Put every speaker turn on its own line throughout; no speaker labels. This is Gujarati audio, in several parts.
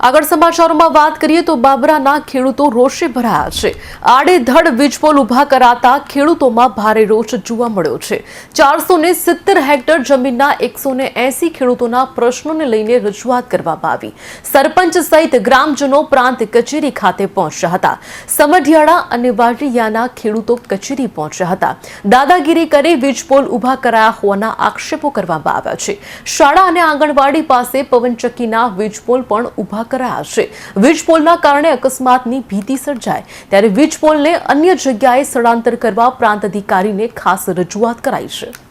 આગળ સમાચારોમાં વાત કરીએ તો બાબરાના ખેડૂતો રોષે ભરાયા છે. આડેધડ વીજપોલ ઊભા કરાતા ખેડૂતોમાં ભારે રોષ જોવા મળ્યો છે. ચારસો હેક્ટર જમીનના એકસો ખેડૂતોના પ્રશ્નોને લઈને રજૂઆત કરવામાં આવી. સરપંચ સહિત ગ્રામજનો પ્રાંત કચેરી ખાતે પહોંચ્યા હતા. સમઢિયાળા અને વાટિયાના ખેડૂતો કચેરી પહોંચ્યા હતા. દાદાગીરી કરી વીજપોલ ઊભા કરાયા હોવાના આક્ષેપો કરવામાં આવ્યા છે. શાળા અને આંગણવાડી પાસે પવનચક્કીના વીજપોલ પણ ઊભા કરાયા છે. વીજપોલના કારણે અકસ્માતની ભીતિ સર્જાય. ત્યારે વીજપોલને અન્ય જગ્યાએ સ્થળાંતર કરવા પ્રાંત અધિકારીને ખાસ રજૂઆત કરાઈ છે.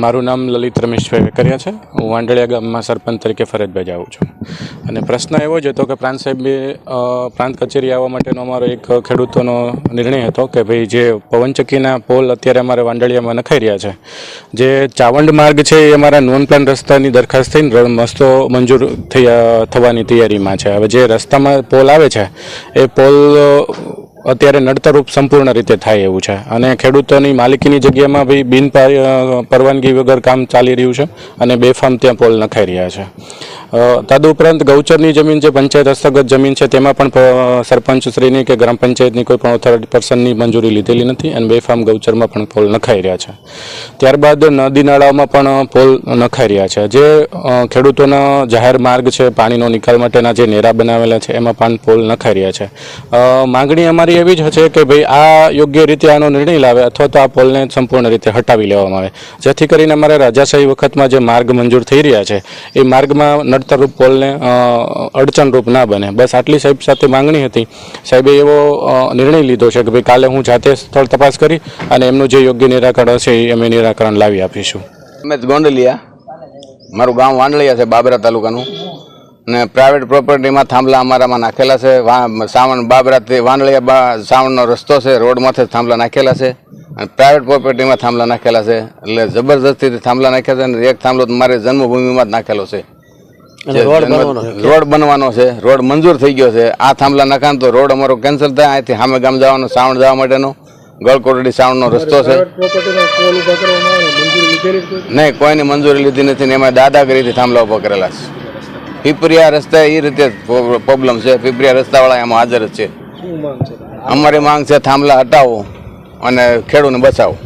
મારું નામ લલિત રમેશભાઈ વેકરિયા છે. હું વાંડળિયા ગામમાં સરપંચ તરીકે ફરજ બજાવું છું. અને પ્રશ્ન એવો જ હતો કે પ્રાંત સાહેબે પ્રાંત કચેરી આવવા માટેનો અમારો એક ખેડૂતોનો નિર્ણય હતો કે ભાઈ જે પવનચક્કીના પોલ અત્યારે અમારે વાંડળિયામાં નખાઈ રહ્યા છે. જે ચાવંડ માર્ગ છે એ અમારા નોન પ્લાન રસ્તાની દરખાસ્ત થઈને મસ્તો મંજૂર થઈ થવાની તૈયારીમાં છે. હવે જે રસ્તામાં પોલ આવે છે, એ પોલ અત્યારે નડતરરૂપ સંપૂર્ણ રીતે થાય એવું છે. અને ખેડૂતોની માલિકીની જગ્યામાં ભાઈ બિન પર- પરવાનગી વગર કામ ચાલી રહ્યું છે અને બેફામ ત્યાં પોલ નખાઈ રહ્યા છે. તદુપરાંત ગૌચરની જમીન જે પંચાયત હસ્તગત જમીન છે, તેમાં પણ સરપંચશ્રીની કે ગ્રામ પંચાયતની કોઈ પણ ઓથોરિટી પર્સનની મંજૂરી લીધેલી નથી અને બેફામ ગૌચરમાં પણ પોલ નખાઈ રહ્યા છે. ત્યારબાદ નદી નાળાઓમાં પણ પોલ નખાઈ રહ્યા છે. જે ખેડૂતોના જાહેર માર્ગ છે, પાણીનો નિકાલ માટેના જે નેરા બનાવેલા છે, એમાં પણ પોલ નખાઈ રહ્યા છે. માંગણી અમારી એવી જ છે કે ભાઈ આ યોગ્ય રીતે આનો નિર્ણય લાવે અથવા તો આ પોલને સંપૂર્ણ રીતે હટાવી લેવામાં આવે. જેથી કરીને અમારે રાજાશાહી વખતમાં જે માર્ગ મંજૂર થઈ રહ્યા છે, એ માર્ગમાં નડતરરૂપ પોલને અડચણરૂપ ના બને. બસ આટલી સાહેબ સાથે માંગણી હતી. સાહેબે એવો નિર્ણય લીધો છે કે ભાઈ કાલે હું જાતે સ્થળ તપાસ કરી અને એમનું જે યોગ્ય નિરાકરણ હશે એ અમે નિરાકરણ લાવી આપીશું.
અમે ગોંડલિયા. મારું ગામ વાંડલિયા છે, બાબરા તાલુકાનું. ને પ્રાઇવેટ પ્રોપર્ટીમાં થાંભલા અમારામાં નાખેલા છે. સાવણ બાબરાથી વાંડલિયા સાવણનો રસ્તો છે રોડમાંથી થાંભલા નાખેલા છે. અને પ્રાઇવેટ પ્રોપર્ટીમાં થાંભલા નાખેલા છે. એટલે જબરજસ્તીથી થાંભલા નાખ્યા છે અને એક થાંભલો મારી જન્મભૂમિમાં જ નાખેલો છે. રોડ બનવાનો છે રોડ મંજૂર થઈ ગયો છે. આ થાંભલા નખાન તો રોડ અમારો કેન્સલ થાય અહીંથી સામે ગામ જવાનો સાવણ જવા માટેનો. ગળકોટડી સાવણનો રસ્તો છે? નહીં કોઈની મંજૂરી લીધી નથી ને એમાં દાદાગીરીથી થાંભલા ઊભા કરેલા છે. પીપરિયા રસ્તા એ રીતે પ્રોબ્લેમ છે. પીપરિયા રસ્તાવાળા એમાં હાજર જ છે.
છે?
અમારી માંગ છે થાંભલા હટાવો અને ખેડૂને બચાવો.